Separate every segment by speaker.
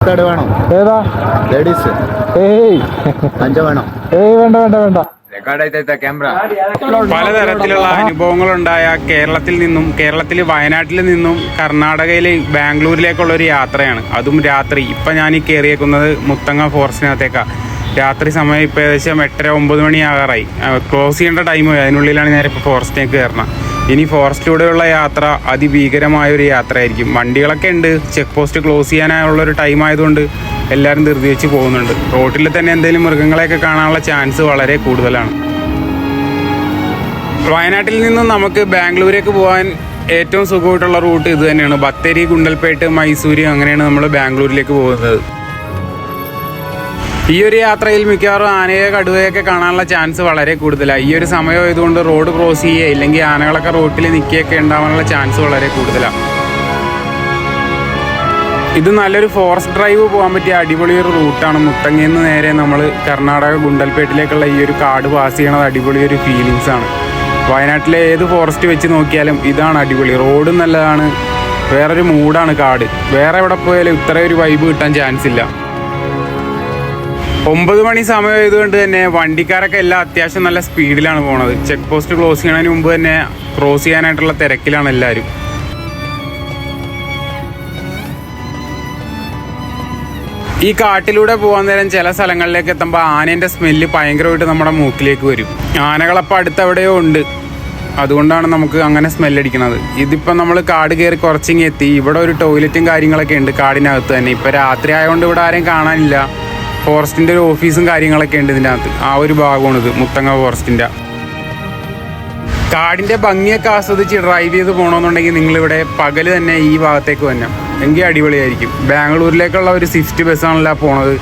Speaker 1: Card അനുഭവങ്ങൾ
Speaker 2: ഏതാ?
Speaker 1: Ladies
Speaker 2: ഏയ്.
Speaker 1: അഞ്ച വേണോ.
Speaker 2: ഏയ് വേണ്ട വേണ്ട വേണ്ട.
Speaker 3: പലതരത്തിലുള്ള അനുഭവങ്ങളുണ്ടായ കേരളത്തിൽ നിന്നും കേരളത്തിൽ വയനാട്ടിൽ നിന്നും കർണാടകയിലെ ബാംഗ്ലൂരിലേക്കുള്ള ഒരു യാത്രയാണ്. അതും രാത്രി. ഇപ്പം ഞാൻ ഈ കയറിയേക്കുന്നത് മുത്തങ്ങ ഫോറസ്റ്റിനകത്തേക്കാണ് രാത്രി സമയം ഇപ്പോൾ ഏകദേശം എട്ടര ഒമ്പത് മണിയാകാറായി. ക്ലോസ് ചെയ്യേണ്ട ടൈം അതിനുള്ളിലാണ് ഞാൻ ഇപ്പോൾ ഫോറസ്റ്റിലേക്ക് കയറണം ഇനി ഫോറസ്റ്റിലൂടെയുള്ള യാത്ര അതിഭീകരമായ ഒരു യാത്രയായിരിക്കും. വണ്ടികളൊക്കെ ഉണ്ട്. ചെക്ക് പോസ്റ്റ് ക്ലോസ് ചെയ്യാനുള്ള ഒരു ടൈം ആയതുകൊണ്ട് എല്ലാവരും ധൃതി വെച്ച് പോകുന്നുണ്ട്. റോട്ടിൽ തന്നെ എന്തെങ്കിലും മൃഗങ്ങളെയൊക്കെ കാണാനുള്ള ചാൻസ് വളരെ കൂടുതലാണ്. വയനാട്ടിൽ നിന്നും നമുക്ക് ബാംഗ്ലൂരേക്ക് പോകാൻ ഏറ്റവും സുഖമായിട്ടുള്ള റൂട്ട് ഇത് തന്നെയാണ്. ബത്തേരി ഗുണ്ടൽപേട്ട് മൈസൂര് അങ്ങനെയാണ് നമ്മൾ ബാംഗ്ലൂരിലേക്ക് പോകുന്നത്. ഈ ഒരു യാത്രയിൽ മിക്കവാറും ആനയെ കടുവയൊക്കെ കാണാനുള്ള ചാൻസ് വളരെ കൂടുതലാണ് ഈ ഒരു സമയം ആയതുകൊണ്ട് റോഡ് ക്രോസ് ചെയ്യുക ഇല്ലെങ്കിൽ ആനകളൊക്കെ റോട്ടിൽ നിൽക്കുകയൊക്കെ ഉണ്ടാവാനുള്ള ചാൻസ് വളരെ കൂടുതലാണ് ഇത് നല്ലൊരു ഫോറസ്റ്റ് ഡ്രൈവ് പോകാൻ പറ്റിയ അടിപൊളി ഒരു റൂട്ടാണ്. മുത്തങ്ങയിൽ നിന്ന് നേരെ നമ്മൾ കർണാടക ഗുണ്ടൽപേട്ടിലേക്കുള്ള ഈ ഒരു കാട് പാസ് ചെയ്യണത് അടിപൊളി ഒരു ഫീലിങ്സ് ആണ്. വയനാട്ടിലെ ഏത് ഫോറസ്റ്റ് വെച്ച് നോക്കിയാലും ഇതാണ് അടിപൊളി. റോഡും നല്ലതാണ്. വേറൊരു മൂഡാണ് കാട്. വേറെ എവിടെ പോയാലും ഇത്ര ഒരു വൈബ് കിട്ടാൻ ചാൻസ് ഇല്ല. ഒമ്പത് മണി സമയമായത് കൊണ്ട് തന്നെ വണ്ടിക്കാരൊക്കെ എല്ലാം അത്യാവശ്യം നല്ല സ്പീഡിലാണ് പോണത്. ചെക്ക് പോസ്റ്റ് ക്ലോസ് ചെയ്യണതിന് മുമ്പ് തന്നെ ക്രോസ് ചെയ്യാനായിട്ടുള്ള തിരക്കിലാണ് എല്ലാവരും ഈ കാട്ടിലൂടെ പോകാൻ നേരം ചില സ്ഥലങ്ങളിലേക്ക് എത്തുമ്പോൾ ആനേന്റെ സ്മെല്ല് ഭയങ്കരമായിട്ട് നമ്മുടെ മൂക്കിലേക്ക് വരും. ആനകളപ്പം അടുത്ത് എവിടെയോ ഉണ്ട്. അതുകൊണ്ടാണ് നമുക്ക് അങ്ങനെ സ്മെല്ലടിക്കുന്നത് ഇതിപ്പോൾ നമ്മൾ കാട് കയറി കുറച്ചിങ്ങി എത്തി. ഇവിടെ ഒരു ടോയ്ലറ്റും കാര്യങ്ങളൊക്കെ ഉണ്ട് കാടിനകത്ത് തന്നെ. ഇപ്പോൾ രാത്രി ആയതുകൊണ്ട് ഇവിടെ ആരെയും കാണാനില്ല. ഫോറസ്റ്റിന്റെ ഒരു ഓഫീസും കാര്യങ്ങളൊക്കെ ഉണ്ട് ഇതിനകത്ത്. ആ ഒരു ഭാഗമാണിത് മുത്തങ്ങ ഫോറസ്റ്റിന്റെ കാടിന്റെ ഭംഗിയൊക്കെ ആസ്വദിച്ച് ഡ്രൈവ് ചെയ്ത് പോകണമെന്നുണ്ടെങ്കിൽ നിങ്ങളിവിടെ പകൽ തന്നെ ഈ ഭാഗത്തേക്ക് തന്നെ എങ്കിൽ അടിപൊളിയായിരിക്കും. ബാംഗ്ലൂരിലേക്കുള്ള ഒരു സ്വിഫ്റ്റ് ബസ്സാണല്ലോ പോണത്.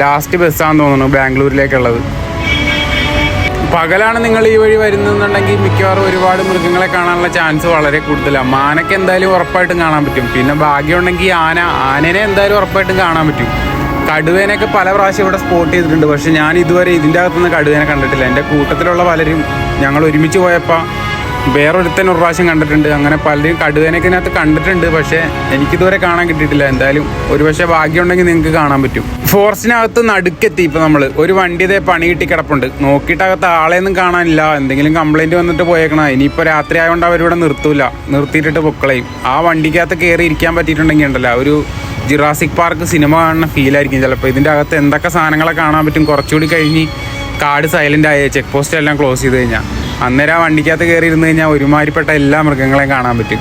Speaker 3: ലാസ്റ്റ് ബസ്സാണെന്ന് തോന്നുന്നു ബാംഗ്ലൂരിലേക്കുള്ളത്. പകലാണ് നിങ്ങൾ ഈ വഴി വരുന്നുണ്ടെങ്കിൽ മിക്കവാറും ഒരുപാട് മൃഗങ്ങളെ കാണാനുള്ള ചാൻസ് വളരെ കൂടുതലാണ് മാനൊക്കെ എന്തായാലും ഉറപ്പായിട്ടും കാണാൻ പറ്റും. പിന്നെ ഭാഗ്യമുണ്ടെങ്കിൽ ആന ആനനെ എന്തായാലും ഉറപ്പായിട്ടും കാണാൻ പറ്റും. കടുവേനൊക്കെ പല പ്രാവശ്യം ഇവിടെ സ്പോട്ട് ചെയ്തിട്ടുണ്ട്. പക്ഷെ ഞാൻ ഇതുവരെ ഇതിന്റെ അകത്തുനിന്ന് കടുവേനെ കണ്ടിട്ടില്ല. എന്റെ കൂട്ടത്തിലുള്ള പലരും ഞങ്ങൾ ഒരുമിച്ച് പോയപ്പോൾ വേറൊരുത്തൻ ഒരു പ്രാവശ്യം കണ്ടിട്ടുണ്ട്. അങ്ങനെ പലരും കടുവേനൊക്കെ ഇതിനകത്ത് കണ്ടിട്ടുണ്ട്. പക്ഷേ എനിക്കിതുവരെ കാണാൻ കിട്ടിയിട്ടില്ല. എന്തായാലും ഒരു പക്ഷേ ഭാഗ്യമുണ്ടെങ്കിൽ നിങ്ങൾക്ക് കാണാൻ പറ്റും. ഫോറസ്റ്റിനകത്ത് നടുക്കെത്തി ഇപ്പോൾ നമ്മൾ ഒരു വണ്ടി ഇതേ പണി കിട്ടി കിടപ്പുണ്ട്. നോക്കിയിട്ടകത്ത് ആളെയൊന്നും കാണാനില്ല. എന്തെങ്കിലും കംപ്ലൈന്റ് വന്നിട്ട് പോയേക്കണം ഇനിയിപ്പോൾ രാത്രി ആയതുകൊണ്ട് അവരിവിടെ നിർത്തൂല. നിർത്തിയിട്ടിട്ട് പൊക്കളയും. ആ വണ്ടിക്കകത്ത് കയറി ഇരിക്കാൻ പറ്റിയിട്ടുണ്ടെങ്കിൽ ഉണ്ടല്ലോ. ഒരു ജിറാസിക് പാർക്ക് സിനിമ കാണുന്ന ഫീലായിരിക്കും ചിലപ്പോൾ ഇതിന്റെ അകത്ത് എന്തൊക്കെ സാധനങ്ങളെ കാണാൻ പറ്റും? കുറച്ചുകൂടി കഴിഞ്ഞ് കാട് സൈലന്റ് ആയ ചെക്ക് പോസ്റ്റ് എല്ലാം ക്ലോസ് ചെയ്ത് കഴിഞ്ഞാൽ അന്നേരം ആ വണ്ടിക്കകത്ത് കയറി ഇരുന്ന് കഴിഞ്ഞാൽ ഒരുമാതിരിപ്പെട്ട എല്ലാ മൃഗങ്ങളെയും കാണാൻ പറ്റും.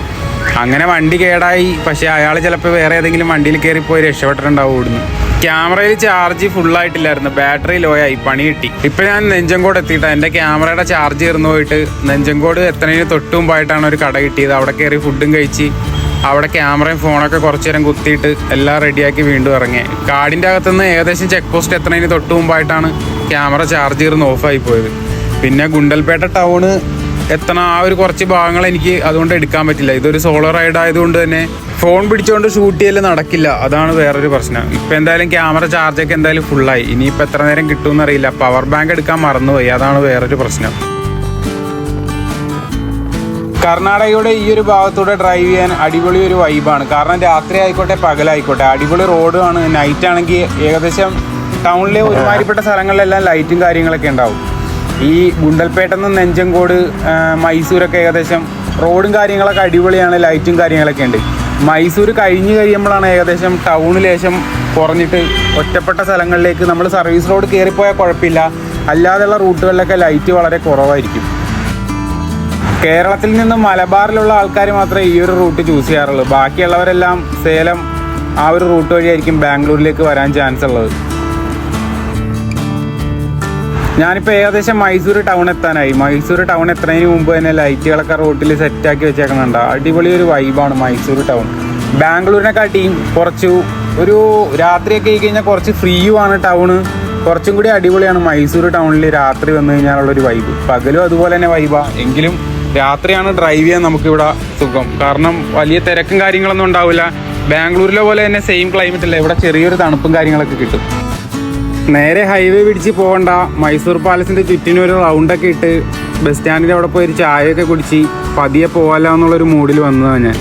Speaker 3: അങ്ങനെ വണ്ടി കേടായി. പക്ഷേ അയാൾ ചിലപ്പോൾ വേറെ ഏതെങ്കിലും വണ്ടിയിൽ കയറി പോയി രക്ഷപ്പെട്ടിട്ടുണ്ടാവും ഓടുന്നു ക്യാമറയിൽ ചാർജ് ഫുള്ളായിട്ടില്ലായിരുന്നു ബാറ്ററി ലോ ആയി. പണി കിട്ടി. ഇപ്പം ഞാൻ നെഞ്ചങ്കോട് എത്തിയിട്ടാണ് എന്റെ ക്യാമറയുടെ ചാർജ് തീർന്നു പോയിട്ട് നെഞ്ചങ്കോട് എത്തണതിന് തൊട്ടുമുമ്പായിട്ടാണ് ഒരു കട കിട്ടിയത്. അവിടെ കയറി ഫുഡും കഴിച്ച് അവിടെ ക്യാമറയും ഫോണൊക്കെ കുറച്ചു നേരം കുത്തിയിട്ട് എല്ലാം റെഡിയാക്കി വീണ്ടും ഇറങ്ങി. കാടിന്റെ അകത്തുനിന്ന് ഏകദേശം ചെക്ക് പോസ്റ്റ് എത്തുന്നതിന് തൊട്ട് മുമ്പായിട്ടാണ് ക്യാമറ ചാർജ് ചെയ്ത് ഓഫായി പോയത്. പിന്നെ ഗുണ്ടൽപേട്ട ടൗണ് എത്തണ ആ ഒരു കുറച്ച് ഭാഗങ്ങൾ എനിക്ക് അതുകൊണ്ട് എടുക്കാൻ പറ്റില്ല. ഇതൊരു സോളോ റൈഡ് ആയതുകൊണ്ട് തന്നെ ഫോൺ പിടിച്ചുകൊണ്ട് ഷൂട്ട് ചെയ്യൽ നടക്കില്ല. അതാണ് വേറൊരു പ്രശ്നം. ഇപ്പം എന്തായാലും ക്യാമറ ചാർജൊക്കെ എന്തായാലും ഫുള്ളായി ഇനിയിപ്പോൾ എത്ര നേരം കിട്ടുമെന്നറിയില്ല പവർ ബാങ്ക് എടുക്കാൻ മറന്നുപോയി. അതാണ് വേറൊരു പ്രശ്നം. കർണാടകയുടെ ഈ ഒരു ഭാഗത്തൂടെ ഡ്രൈവ് ചെയ്യാൻ അടിപൊളി ഒരു വൈബാണ് കാരണം രാത്രി ആയിക്കോട്ടെ പകലായിക്കോട്ടെ അടിപൊളി റോഡുമാണ് നൈറ്റ് ആണെങ്കിൽ ഏകദേശം ടൗണിലെ ഒരുമാതിരിപ്പെട്ട സ്ഥലങ്ങളിലെല്ലാം ലൈറ്റും കാര്യങ്ങളൊക്കെ ഉണ്ടാവും. ഈ ഗുണ്ടൽപേട്ട നിന്ന് നെഞ്ചങ്കോട് മൈസൂരൊക്കെ ഏകദേശം റോഡും കാര്യങ്ങളൊക്കെ അടിപൊളിയാണ് ലൈറ്റും കാര്യങ്ങളൊക്കെ ഉണ്ട്. മൈസൂർ കഴിഞ്ഞ് കഴിയുമ്പോഴാണ് ഏകദേശം ടൗണ് ലേശം കുറഞ്ഞിട്ട് ഒറ്റപ്പെട്ട സ്ഥലങ്ങളിലേക്ക് നമ്മൾ സർവീസ് റോഡ് കയറിപ്പോയാൽ കുഴപ്പമില്ല. അല്ലാതെയുള്ള റൂട്ടുകളിലൊക്കെ ലൈറ്റ് വളരെ കുറവായിരിക്കും. കേരളത്തിൽ നിന്ന് മലബാറിലുള്ള ആൾക്കാർ മാത്രമേ ഈ ഒരു റൂട്ട് ചൂസ് ചെയ്യാറുള്ളൂ. ബാക്കിയുള്ളവരെല്ലാം സേലം ആ ഒരു റൂട്ട് വഴിയായിരിക്കും ബാംഗ്ലൂരിലേക്ക് വരാൻ ചാൻസ് ഉള്ളത്. ഞാനിപ്പോൾ ഏകദേശം മൈസൂർ ടൗൺ എത്താനായി. മൈസൂർ ടൗൺ എത്തുന്നതിന് മുമ്പ് തന്നെ ലൈറ്റുകളൊക്കെ റോട്ടിൽ സെറ്റാക്കി വെച്ചേക്കുന്നുണ്ട് അടിപൊളി ഒരു വൈബാണ് മൈസൂർ ടൗൺ ബാംഗ്ലൂരിനെക്കാട്ടിയും കുറച്ച് ഒരു രാത്രിയൊക്കെ ആയി കഴിഞ്ഞാൽ കുറച്ച് ഫ്രീയുമാണ് ടൗണ് കുറച്ചും കൂടി അടിപൊളിയാണ് മൈസൂർ ടൗണിൽ രാത്രി വന്നു കഴിഞ്ഞാലുള്ളൊരു വൈബ് പകലും അതുപോലെ തന്നെ വൈബാണ് എങ്കിലും രാത്രിയാണ് ഡ്രൈവ് ചെയ്യാൻ നമുക്കിവിടെ സുഖം. കാരണം വലിയ തിരക്കും കാര്യങ്ങളൊന്നും ഉണ്ടാവില്ല. ബാംഗ്ലൂരിലെ പോലെ തന്നെ സെയിം ക്ലൈമറ്റ് അല്ല? ഇവിടെ ചെറിയൊരു തണുപ്പും കാര്യങ്ങളൊക്കെ കിട്ടും. നേരെ ഹൈവേ പിടിച്ച് പോകണ്ട. മൈസൂർ പാലസിന്റെ ചുറ്റിനൊരു റൗണ്ടൊക്കെ ഇട്ട് ബസ് സ്റ്റാൻഡിന്റെ അവിടെ പോയി ഒരു ചായയൊക്കെ കുടിച്ച് പതിയെ പോകാമല്ലോ എന്നുള്ളൊരു മൂഡിൽ വന്നതാണ് ഞാൻ.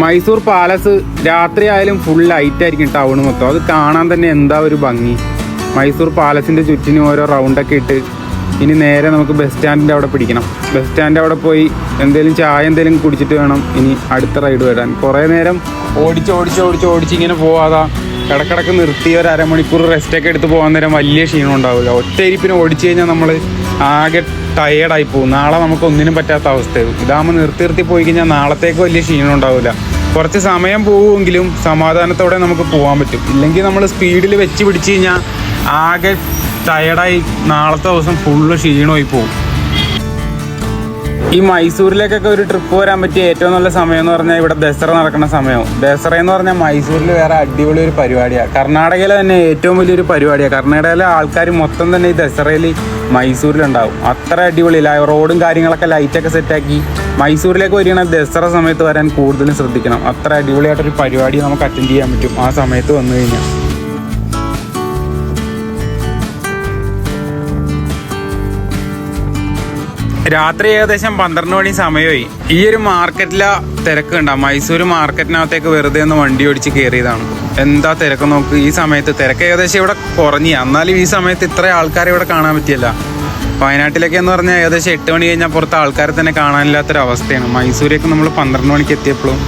Speaker 3: മൈസൂർ പാലസ് രാത്രി ആയാലും ഫുൾ ലൈറ്റ് ആയിരിക്കും ടൗൺ മൊത്തം. അത് കാണാൻ തന്നെ എന്താ ഒരു ഭംഗി. മൈസൂർ പാലസിന്റെ ചുറ്റിനും ഓരോ റൗണ്ടൊക്കെ ഇട്ട് ഇനി നേരെ നമുക്ക് ബസ് സ്റ്റാൻഡിന്റെ അവിടെ പിടിക്കണം. ബസ് സ്റ്റാൻഡ് അവിടെ പോയി എന്തെങ്കിലും ചായ എന്തെങ്കിലും കുടിച്ചിട്ട് വേണം ഇനി അടുത്ത റൈഡ് വരാൻ. കുറേ നേരം ഓടിച്ച് ഓടിച്ച് ഓടിച്ച് ഓടിച്ച് ഇങ്ങനെ പോവാതാ. ഇടക്കിടക്ക് നിർത്തി ഒരു അരമണിക്കൂർ റെസ്റ്റൊക്കെ എടുത്ത് പോകാൻ നേരം വലിയ ക്ഷീണം ഉണ്ടാവില്ല. ഒറ്റ ഇരിപ്പിന് ഓടിച്ചു കഴിഞ്ഞാൽ നമ്മൾ ആകെ ടയേർഡായി പോകും. നാളെ നമുക്ക് ഒന്നിനും പറ്റാത്ത അവസ്ഥയാവും. ഇതാകുമ്പോൾ നിർത്തി നിർത്തി പോയി കഴിഞ്ഞാൽ നാളത്തേക്ക് വലിയ ക്ഷീണം ഉണ്ടാവില്ല. കുറച്ച് സമയം പോവുമെങ്കിലും സമാധാനത്തോടെ നമുക്ക് പോകാൻ പറ്റും. ഇല്ലെങ്കിൽ നമ്മൾ സ്പീഡിൽ വെച്ച് പിടിച്ച് കഴിഞ്ഞാൽ ആകെ ടയർഡായി നാളത്തെ ദിവസം ഫുള്ള് ക്ഷീണമായി പോകും. ഈ മൈസൂരിലേക്കൊക്കെ ഒരു ട്രിപ്പ് വരാൻ പറ്റിയ ഏറ്റവും നല്ല സമയം എന്ന് പറഞ്ഞാൽ ഇവിടെ ദസറ നടക്കുന്ന സമയം. ദസറ എന്ന് പറഞ്ഞാൽ മൈസൂരിൽ വേറെ അടിപൊളി ഒരു പരിപാടിയാണ് കർണാടകയിലെ തന്നെ ഏറ്റവും വലിയൊരു പരിപാടിയാണ് കർണാടകയിലെ ആൾക്കാർ മൊത്തം തന്നെ ഈ ദസറയിൽ മൈസൂരിലുണ്ടാവും. അത്ര അടിപൊളിയില്ല റോഡും കാര്യങ്ങളൊക്കെ ലൈറ്റൊക്കെ സെറ്റാക്കി മൈസൂരിലേക്ക് വരികയാണെങ്കിൽ ദസറ സമയത്ത് വരാൻ കൂടുതലും ശ്രദ്ധിക്കണം. അത്ര അടിപൊളിയായിട്ടൊരു പരിപാടി നമുക്ക് അറ്റൻഡ് ചെയ്യാൻ പറ്റും ആ സമയത്ത് വന്നു കഴിഞ്ഞാൽ. രാത്രി ഏകദേശം പന്ത്രണ്ട് മണി സമയമായി. ഈ ഒരു മാർക്കറ്റിലെ തിരക്ക് ഉണ്ടാവും മൈസൂർ മാർക്കറ്റിനകത്തേക്ക് വെറുതെ ഒന്ന് വണ്ടി ഓടിച്ച് കയറിയതാണ് എന്താ തിരക്ക് നോക്ക്? ഈ സമയത്ത് തിരക്ക് ഏകദേശം ഇവിടെ കുറഞ്ഞു. എന്നാലും ഈ സമയത്ത് ഇത്ര ആൾക്കാരെ ഇവിടെ കാണാൻ പറ്റിയല്ല. വയനാട്ടിലേക്ക് എന്ന് പറഞ്ഞാൽ ഏകദേശം എട്ട് മണി കഴിഞ്ഞാൽ പുറത്ത് ആൾക്കാരെ തന്നെ കാണാനില്ലാത്തൊരവസ്ഥയാണ്. മൈസൂരേക്ക് നമ്മൾ പന്ത്രണ്ട് മണിക്ക് എത്തിയപ്പോഴും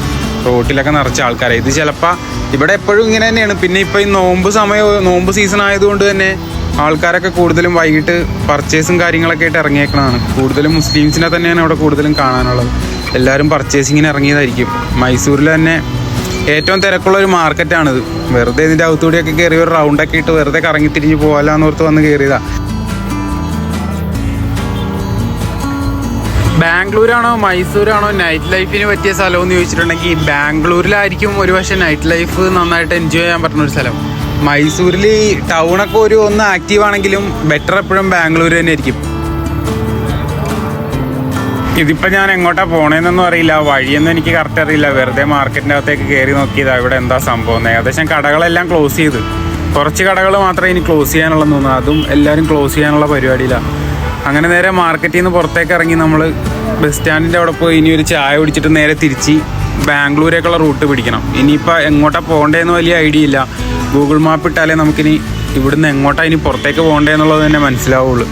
Speaker 3: റോട്ടിലൊക്കെ നിറച്ച ആൾക്കാരെ. ഇത് ചിലപ്പോൾ ഇവിടെ എപ്പോഴും ഇങ്ങനെ തന്നെയാണ്. പിന്നെ ഇപ്പോൾ ഈ നോമ്പ് സമയം നോമ്പ് സീസൺ ആയതുകൊണ്ട് തന്നെ ആൾക്കാരൊക്കെ കൂടുതലും വൈകിട്ട് പർച്ചേസും കാര്യങ്ങളൊക്കെ ആയിട്ട് ഇറങ്ങിയേക്കണതാണ്. കൂടുതലും മുസ്ലിംസിനെ തന്നെയാണ് അവിടെ കൂടുതലും കാണാനുള്ളത്. എല്ലാവരും പർച്ചേസിങ്ങിന് ഇറങ്ങിയതായിരിക്കും. മൈസൂരിൽ തന്നെ ഏറ്റവും തിരക്കുള്ള ഒരു മാർക്കറ്റാണിത് വെറുതെ ഇതിന്റെ അകത്തൂടിയൊക്കെ കയറി ഒരു റൗണ്ടൊക്കെ ഇട്ട് വെറുതെ കറങ്ങി തിരിഞ്ഞ് പോകാമെന്ന് ഓർത്ത് വന്ന് കയറിയതാ ബാംഗ്ലൂരാണോ മൈസൂരാണോ നൈറ്റ് ലൈഫിന് പറ്റിയ സ്ഥലമെന്ന് ചോദിച്ചിട്ടുണ്ടെങ്കിൽ ബാംഗ്ലൂരിലായിരിക്കും ഒരുപക്ഷെ നൈറ്റ് ലൈഫ് നന്നായിട്ട് എൻജോയ് ചെയ്യാൻ പറ്റുന്ന ഒരു സ്ഥലം. മൈസൂരിൽ ടൗണൊക്കെ ഒരു ഒന്ന് ആക്റ്റീവ് ആണെങ്കിലും ബെറ്റർ എപ്പോഴും ബാംഗ്ലൂർ തന്നെ ആയിരിക്കും. ഇതിപ്പോൾ ഞാൻ എങ്ങോട്ടാ പോണേന്നൊന്നും അറിയില്ല. വഴിയൊന്നും എനിക്ക് കറക്റ്റ് അറിയില്ല. വെറുതെ മാർക്കറ്റിന്റെ അകത്തേക്ക് കയറി നോക്കിയതാ ഇവിടെ എന്താ സംഭവം. ഏകദേശം കടകളെല്ലാം ക്ലോസ് ചെയ്ത്. കുറച്ച് കടകൾ മാത്രമേ ഇനി ക്ലോസ് ചെയ്യാനുള്ളതെന്ന് തോന്നുന്നു. അതും എല്ലാവരും ക്ലോസ് ചെയ്യാനുള്ള പരിപാടിയിലാണ് അങ്ങനെ നേരെ മാർക്കറ്റിൽ നിന്ന് പുറത്തേക്ക് ഇറങ്ങി നമ്മൾ ബസ് സ്റ്റാൻഡിന്റെ അവിടെ പോയി ഇനി ഒരു ചായ കുടിച്ചിട്ട് നേരെ തിരിച്ച് ബാംഗ്ലൂരേക്കുള്ള റൂട്ട് പിടിക്കണം. ഇനിയിപ്പോൾ എങ്ങോട്ടാണ് പോകേണ്ടതെന്ന് വലിയ ഐഡിയ ഇല്ല. ഗൂഗിൾ മാപ്പ് ഇട്ടാലേ നമുക്കിനി ഇവിടുന്ന് എങ്ങോട്ടാണ് ഇനി പുറത്തേക്ക് പോകേണ്ടതെന്നുള്ളത് തന്നെ മനസ്സിലാവുള്ളൂ.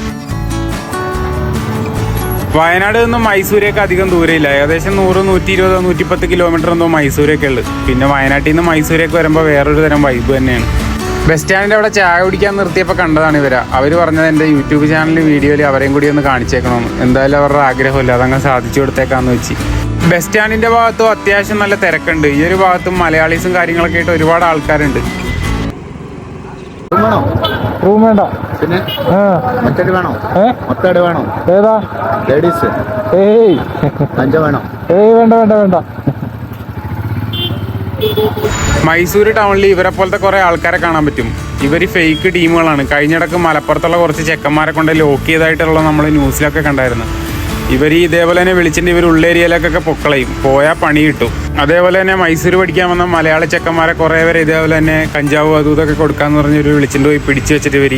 Speaker 3: വയനാട് നിന്ന് മൈസൂരേക്ക് അധികം ദൂരമില്ല ഏകദേശം നൂറ് നൂറ്റി ഇരുപത് നൂറ്റിപ്പത്ത് കിലോമീറ്റർ എന്തോ മൈസൂരേക്ക് ഉള്ളു. പിന്നെ വയനാട്ടിൽ നിന്ന് മൈസൂരേക്ക് വരുമ്പോൾ വേറൊരു തരം വൈബ് തന്നെയാണ്. ബസ് സ്റ്റാൻഡിന്റെ അവിടെ ചായ കുടിക്കാൻ നിർത്തിയപ്പോൾ കണ്ടതാണ് ഇവരെ. അവർ പറഞ്ഞത് എന്റെ യൂട്യൂബ് ചാനലിൽ വീഡിയോയിൽ അവരെയും കൂടി ഒന്ന് കാണിച്ചേക്കണം എന്തായാലും അവരുടെ ആഗ്രഹമില്ല. അതങ്ങ് സാധിച്ചു കൊടുത്തേക്കാന്ന് വെച്ച്. ബസ് സ്റ്റാൻഡിന്റെ ഭാഗത്തും അത്യാവശ്യം നല്ല തിരക്കുണ്ട്. ഈ ഒരു ഭാഗത്തും മലയാളീസും കാര്യങ്ങളൊക്കെ ആയിട്ട് ഒരുപാട് ആൾക്കാരുണ്ട്.
Speaker 1: വേണോ?
Speaker 2: റൂം വേണ്ട.
Speaker 1: പിന്നെ? മറ്റേട് വേണോ? മൊത്തട് വേണോ?
Speaker 2: ഏതാ?
Speaker 1: ലേഡീസ്
Speaker 2: ഏയ്.
Speaker 1: അഞ്ച വേണോ?
Speaker 2: ഏയ് വേണ്ട വേണ്ട വേണ്ട.
Speaker 3: മൈസൂർ ടൗണിൽ ഇവരെ പോലത്തെ കുറെ ആൾക്കാരെ കാണാൻ പറ്റും. ഇവർ ഫേക്ക് ടീമുകളാണ് കഴിഞ്ഞിടക്ക് മലപ്പുറത്തുള്ള കുറച്ച് ചെക്കന്മാരെ കൊണ്ട് ലോക്ക് ചെയ്തായിട്ടുള്ള നമ്മൾ ന്യൂസിലൊക്കെ കണ്ടായിരുന്നു. ഇവർ ഈ ഇതേപോലെ തന്നെ വിളിച്ചിട്ട് ഇവർ ഉള്ളേരിയയിലേക്കൊക്കെ പൊക്കളയും. പോയാൽ പണി കിട്ടും. അതേപോലെ തന്നെ മൈസൂർ പഠിക്കാൻ വന്ന മലയാള ചെക്കന്മാരെ കുറേ പേര് ഇതേപോലെ തന്നെ കഞ്ചാവ് അതും ഇതൊക്കെ പറഞ്ഞ് ഇവർ വിളിച്ചിട്ട് പോയി പിടിച്ചു വെച്ചിട്ട് ഇവർ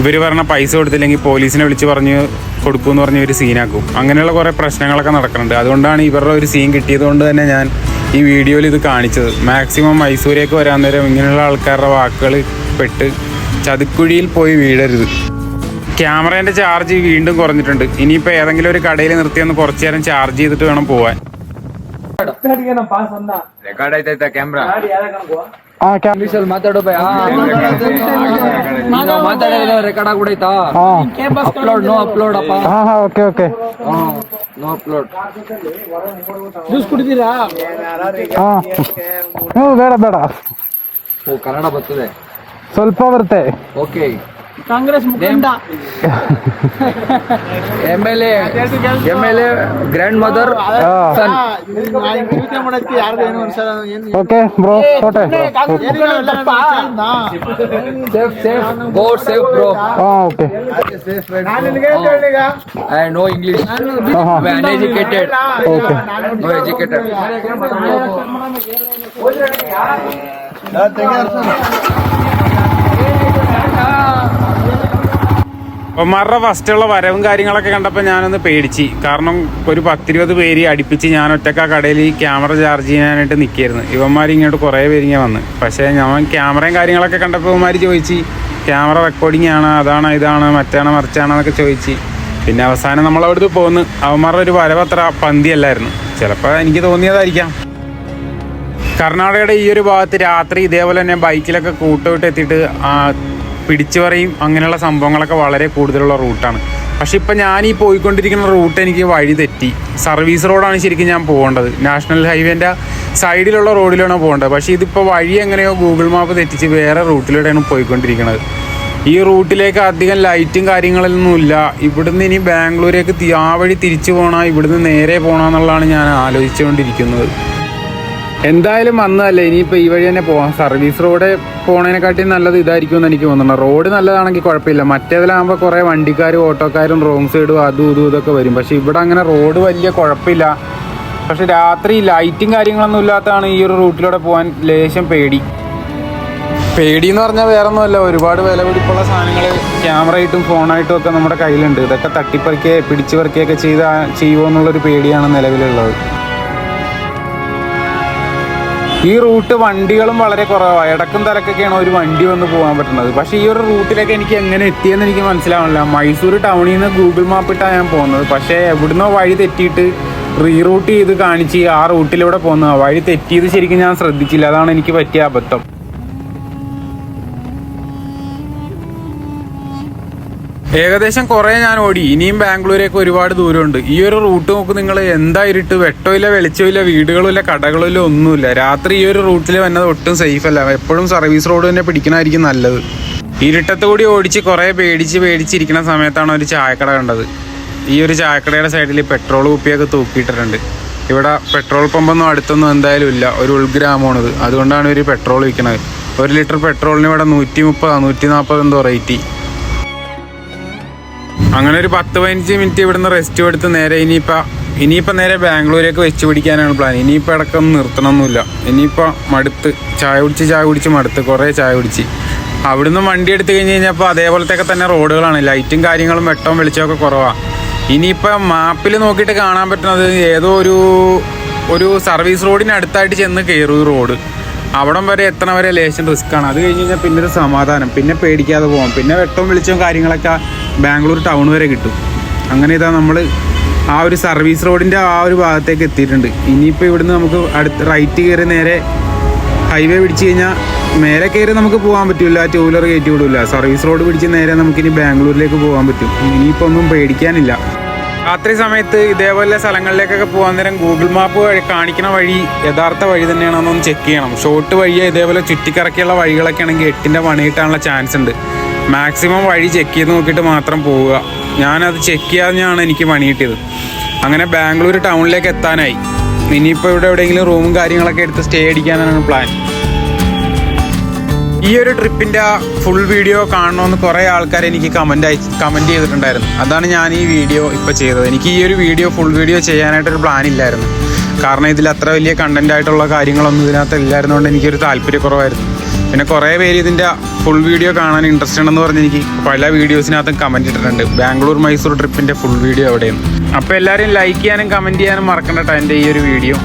Speaker 3: ഇവർ പറഞ്ഞ പൈസ കൊടുത്തില്ലെങ്കിൽ പോലീസിനെ വിളിച്ച് പറഞ്ഞ് കൊടുക്കുമെന്ന് പറഞ്ഞ് ഒരു സീനാക്കും. അങ്ങനെയുള്ള കുറേ പ്രശ്നങ്ങളൊക്കെ നടക്കുന്നുണ്ട്. അതുകൊണ്ടാണ് ഇവരുടെ ഒരു സീൻ കിട്ടിയത് കൊണ്ട് തന്നെ ഞാൻ ഈ വീഡിയോയിൽ ഇത് കാണിച്ചത്. മാക്സിമം മൈസൂരേക്ക് വരാൻ നേരം ഇങ്ങനെയുള്ള ആൾക്കാരുടെ വാക്കുകൾ പെട്ട് ചതുക്കുഴിയിൽ പോയി വീഴരുത്. ക്യാമറേൻ്റെ ചാർജ് വീണ്ടും കുറഞ്ഞിട്ടുണ്ട് ഇനിയിപ്പോൾ ഏതെങ്കിലും ഒരു കടയിൽ നിർത്തിയൊന്ന് കുറച്ച് നേരം ചാർജ് ചെയ്തിട്ട് വേണം പോവാൻ
Speaker 2: ಆ ಕ್ಯಾ
Speaker 4: ಮಾತಾಡೋ ಬೈ ಮಾತಾಡಿದ್ರೆ ರೆಕಾರ್ಡ್ ಆಗ್ಬಿಡೈತಾ
Speaker 2: ಹಾ
Speaker 4: ಅಪ್ಲೋಡ್ ನೋ ಅಪ್ಲೋಡ್ ಅಪ್ಪ
Speaker 2: ಹಾ ಹಾ ಓಕೆ ಓಕೆ
Speaker 4: ನೋ ಅಪ್ಲೋಡ್
Speaker 2: ಹಾ ಹ್ಞೂ ಬೇಡ ಬೇಡ
Speaker 4: ಓ ಕನ್ನಡ ಬರ್ತದೆ
Speaker 2: ಸ್ವಲ್ಪ ಬರುತ್ತೆ
Speaker 4: ಓಕೆ ಕಾಂಗ್ರೆಸ್ ಮುಖಂಡ. M
Speaker 2: L A L
Speaker 4: A grandmother son. Okay bro
Speaker 2: safe safe
Speaker 4: bro okay I
Speaker 2: know English
Speaker 4: okay
Speaker 2: no
Speaker 4: educated ಯಾರು
Speaker 3: അവന്മാരുടെ ഫസ്റ്റുള്ള വരവും കാര്യങ്ങളൊക്കെ കണ്ടപ്പോൾ ഞാനൊന്ന് പേടിച്ച്. കാരണം ഒരു പത്തിരുപത് പേര് അടുപ്പിച്ച് ഞാൻ ഒറ്റക്ക കടയിൽ ക്യാമറ ചാർജ് ചെയ്യാനായിട്ട് നിൽക്കായിരുന്നു ഇവന്മാർ ഇങ്ങോട്ട് കുറേ പേര് ഇങ്ങനെ വന്ന്. പക്ഷേ ഞാൻ ക്യാമറയും കാര്യങ്ങളൊക്കെ കണ്ടപ്പോൾ ഇവന്മാർ ചോദിച്ച് ക്യാമറ റെക്കോർഡിംഗ് ആണ് അതാണ് ഇതാണ് മറ്റാണ് മറിച്ചാണ് എന്നൊക്കെ ചോദിച്ച്. പിന്നെ അവസാനം നമ്മൾ അവിടുന്ന് പോന്ന് അവന്മാരുടെ ഒരു വരവത്ര പന്തിയല്ലായിരുന്നു. ചിലപ്പോൾ എനിക്ക് തോന്നിയതായിരിക്കാം. കർണാടകയുടെ ഈ ഒരു ഭാഗത്ത് രാത്രി ഇതേപോലെ തന്നെ ബൈക്കിലൊക്കെ കൂട്ടുവിട്ട് എത്തിയിട്ട് പിടിച്ചു പറയും അങ്ങനെയുള്ള സംഭവങ്ങളൊക്കെ വളരെ കൂടുതലുള്ള റൂട്ടാണ്. പക്ഷെ ഇപ്പം ഞാൻ ഈ പോയിക്കൊണ്ടിരിക്കുന്ന റൂട്ട് എനിക്ക് വഴി തെറ്റി. സർവീസ് റോഡാണ് ശരിക്കും ഞാൻ പോകേണ്ടത്. നാഷണൽ ഹൈവേന്റെ സൈഡിലുള്ള റോഡിലാണ് പോകേണ്ടത്. പക്ഷേ ഇതിപ്പോൾ വഴി എങ്ങനെയോ ഗൂഗിൾ മാപ്പ് തെറ്റിച്ച് വേറെ റൂട്ടിലൂടെയാണ് പോയിക്കൊണ്ടിരിക്കുന്നത് ഈ റൂട്ടിലേക്ക് അധികം ലൈറ്റും കാര്യങ്ങളൊന്നും ഇല്ല. ഇവിടുന്ന് ഇനി ബാംഗ്ലൂരേക്ക് ആ വഴി തിരിച്ചു പോകണം ഇവിടുന്ന് നേരെ പോകണമെന്നുള്ളതാണ് ഞാൻ ആലോചിച്ചുകൊണ്ടിരിക്കുന്നത്. എന്തായാലും വന്നതല്ലേ ഇനിയിപ്പോൾ ഈ വഴി തന്നെ പോവാം. സർവീസ് റോഡ് പോണതിനെക്കാട്ടി നല്ലത് ഇതായിരിക്കും എന്ന് എനിക്ക് തോന്നുന്നു. റോഡ് നല്ലതാണെങ്കിൽ കുഴപ്പമില്ല. മറ്റേതിലാകുമ്പോൾ കുറേ വണ്ടിക്കാരും ഓട്ടോക്കാരും റോങ് സൈഡും അതും ഇതും ഇതൊക്കെ വരും. പക്ഷേ ഇവിടെ അങ്ങനെ റോഡ് വലിയ കുഴപ്പമില്ല. പക്ഷെ രാത്രി ലൈറ്റും കാര്യങ്ങളൊന്നും ഇല്ലാത്തതാണ് ഈ ഒരു റൂട്ടിലൂടെ പോകാൻ ലേശം പേടി. പേടി എന്ന് പറഞ്ഞാൽ വേറെ ഒന്നുമല്ല ഒരുപാട് വില പിടിപ്പുള്ള സാധനങ്ങൾ ക്യാമറയായിട്ടും ഫോണായിട്ടും ഒക്കെ നമ്മുടെ കയ്യിലുണ്ട്. ഇതൊക്കെ തട്ടിപ്പറിക്കുക പിടിച്ചു പറിക്കുകയൊക്കെ ചെയ്ത ചെയ്യുമോ എന്നുള്ളൊരു പേടിയാണ് നിലവിലുള്ളത്. ഈ റൂട്ട് വണ്ടികളും വളരെ കുറവാണ് ഇടക്കും തലക്കൊക്കെയാണ് ഒരു വണ്ടി വന്ന് പോകാൻ പറ്റുന്നത്. പക്ഷേ ഈ ഒരു റൂട്ടിലേക്ക് എനിക്ക് എങ്ങനെ എത്തിയെന്ന് എനിക്ക് മനസ്സിലാവണില്ല. മൈസൂർ ടൗണിൽ നിന്ന് ഗൂഗിൾ മാപ്പ് ഇട്ടാണ് ഞാൻ പോകുന്നത്. പക്ഷേ എവിടുന്നോ വഴി തെറ്റിയിട്ട് റീറൂട്ട് ചെയ്ത് കാണിച്ച് ആ റൂട്ടിലൂടെ പോകുന്നത്. വഴി തെറ്റിയത് ശരിക്കും ഞാൻ ശ്രദ്ധിച്ചില്ല. അതാണ് എനിക്ക് പറ്റിയ അബദ്ധം. ഏകദേശം കുറേ ഞാൻ ഓടി. ഇനിയും ബാംഗ്ലൂരേക്ക് ഒരുപാട് ദൂരമുണ്ട്. ഈ ഒരു റൂട്ട് നോക്ക് നിങ്ങൾ എന്താ ഇരുട്ട്? വെട്ടമില്ല വെളിച്ചമില്ല വീടുകളുമില്ല കടകളില്ല ഒന്നുമില്ല. രാത്രി ഈ ഒരു റൂട്ടിൽ വന്നത് ഒട്ടും സേഫ് അല്ല. എപ്പോഴും സർവീസ് റോഡ് തന്നെ പിടിക്കണമായിരിക്കും നല്ലത്. ഇരുട്ടത്ത് കൂടി ഓടിച്ച് കുറേ പേടിച്ച് പേടിച്ചിരിക്കുന്ന സമയത്താണ് ഒരു ചായക്കട കണ്ടത്. ഈ ഒരു ചായക്കടയുടെ സൈഡിൽ പെട്രോൾ കുപ്പിയൊക്കെ തൂക്കിയിട്ടിട്ടുണ്ട്. ഇവിടെ പെട്രോൾ പമ്പൊന്നും അടുത്തൊന്നും എന്തായാലും ഇല്ല. ഒരു ഉൾഗ്രാമമാണിത്. അതുകൊണ്ടാണ് ഒരു പെട്രോൾ വിൽക്കുന്നത് ഒരു ലിറ്റർ പെട്രോളിന് ഇവിടെ നൂറ്റി മുപ്പതാണ് നൂറ്റി നാൽപ്പത് എന്തോ റേറ്റ് അങ്ങനെ ഒരു പത്ത് പതിനഞ്ച് മിനിറ്റ് ഇവിടുന്ന് റെസ്റ്റ് എടുത്ത് നേരെ ഇനിയിപ്പോൾ ഇനിയിപ്പോൾ നേരെ ബാംഗ്ലൂരേക്ക് വെച്ച് പിടിക്കാനാണ് പ്ലാൻ ഇനിയിപ്പോൾ ഇടക്കൊന്നും നിർത്തണമൊന്നുമില്ല. ഇനിയിപ്പോൾ മടുത്ത് ചായ കുടിച്ച് ചായ കുടിച്ച് മടുത്ത് കുറേ ചായ കുടിച്ച്. അവിടുന്ന് വണ്ടി എടുത്തു കഴിഞ്ഞ് കഴിഞ്ഞപ്പോൾ അതേപോലത്തെയൊക്കെ തന്നെ റോഡുകളാണ്. ലൈറ്റും കാര്യങ്ങളും വെട്ടവും വെളിച്ചമൊക്കെ കുറവാണ് ഇനിയിപ്പോൾ മാപ്പിൽ നോക്കിയിട്ട് കാണാൻ പറ്റുന്നത് ഏതോ ഒരു ഒരു സർവീസ് റോഡിന് അടുത്തായിട്ട് ചെന്ന് കയറും റോഡ് അവിടം വരെ എത്തണ വരെ ലേശം റിസ്ക് ആണ്. അത് കഴിഞ്ഞ് കഴിഞ്ഞാൽ പിന്നെ ഒരു സമാധാനം. പിന്നെ പേടിക്കാതെ പോകാം പിന്നെ വെട്ടവും വെളിച്ചവും കാര്യങ്ങളൊക്കെ ബാംഗ്ലൂർ ടൗൺ വരെ കിട്ടും. അങ്ങനെ ഇതാ നമ്മൾ ആ ഒരു സർവീസ് റോഡിന്റെ ആ ഒരു ഭാഗത്തേക്ക് എത്തിയിട്ടുണ്ട്. ഇനിയിപ്പോൾ ഇവിടുന്ന് നമുക്ക് അടുത്ത് റൈറ്റ് കയറി നേരെ ഹൈവേ പിടിച്ച് കഴിഞ്ഞാൽ മേലെ കയറി നമുക്ക് പോകാൻ പറ്റില്ല ടൂ വീലർ കയറ്റി വിടില്ല സർവീസ് റോഡ് പിടിച്ച് നേരെ നമുക്കിനി ബാംഗ്ലൂരിലേക്ക് പോകാൻ പറ്റും. ഇനിയിപ്പോൾ ഒന്നും പേടിക്കാനില്ല. രാത്രി സമയത്ത് ഇതേപോലെ സ്ഥലങ്ങളിലേക്കൊക്കെ പോകാൻ നേരം ഗൂഗിൾ മാപ്പ് വഴി കാണിക്കണ വഴി യഥാർത്ഥ വഴി തന്നെയാണെന്നൊന്ന് ചെക്ക് ചെയ്യണം. ഷോർട്ട് വഴിയോ ഇതേപോലെ ചുറ്റിക്കറക്കിയുള്ള വഴികളൊക്കെ ആണെങ്കിൽ എട്ടിന്റെ പണി കിട്ടാനുള്ള ചാൻസ് ഉണ്ട്. മാക്സിമം വഴി ചെക്ക് ചെയ്ത് നോക്കിയിട്ട് മാത്രം പോവുക. ഞാനത് ചെക്ക് ചെയ്യാതെയാണ് എനിക്ക് പണി കിട്ടിയത്. അങ്ങനെ ബാംഗ്ലൂർ ടൗണിലേക്ക് എത്താനായി. ഇനിയിപ്പോൾ ഇവിടെ എവിടെയെങ്കിലും റൂമും കാര്യങ്ങളൊക്കെ എടുത്ത് സ്റ്റേ അടിക്കാനാണ് പ്ലാൻ ഈ ഒരു ട്രിപ്പിന്റെ ഫുൾ വീഡിയോ കാണണമെന്ന് കുറേ ആൾക്കാർ എനിക്ക് കമന്റ് കമന്റ് ചെയ്തിട്ടുണ്ടായിരുന്നു. അതാണ് ഞാൻ ഈ വീഡിയോ ഇപ്പോൾ ചെയ്തത്. എനിക്ക് ഈ ഒരു വീഡിയോ ഫുൾ വീഡിയോ ചെയ്യാനായിട്ടൊരു പ്ലാൻ ഇല്ലായിരുന്നു. കാരണം ഇതിൽ അത്ര വലിയ കണ്ടന്റ് ആയിട്ടുള്ള കാര്യങ്ങളൊന്നും ഇതിനകത്ത് ഇല്ലായിരുന്നുകൊണ്ട് എനിക്കൊരു താല്പര്യക്കുറവായിരുന്നു. പിന്നെ കുറേ പേര് ഇതിന്റെ ഫുൾ വീഡിയോ കാണാൻ ഇൻട്രസ്റ്റ് ഉണ്ടെന്ന് പറഞ്ഞ് എനിക്ക് പല വീഡിയോസിനകത്തും കമന്റ് ഇട്ടിട്ടുണ്ട്. ബാംഗ്ലൂർ മൈസൂർ ട്രിപ്പിന്റെ ഫുൾ വീഡിയോ എവിടെയാണ് അപ്പോൾ എല്ലാവരും ലൈക്ക് ചെയ്യാനും കമന്റ് ചെയ്യാനും മറക്കണ്ട കേട്ടോ എന്റെ ഈ ഒരു വീഡിയോ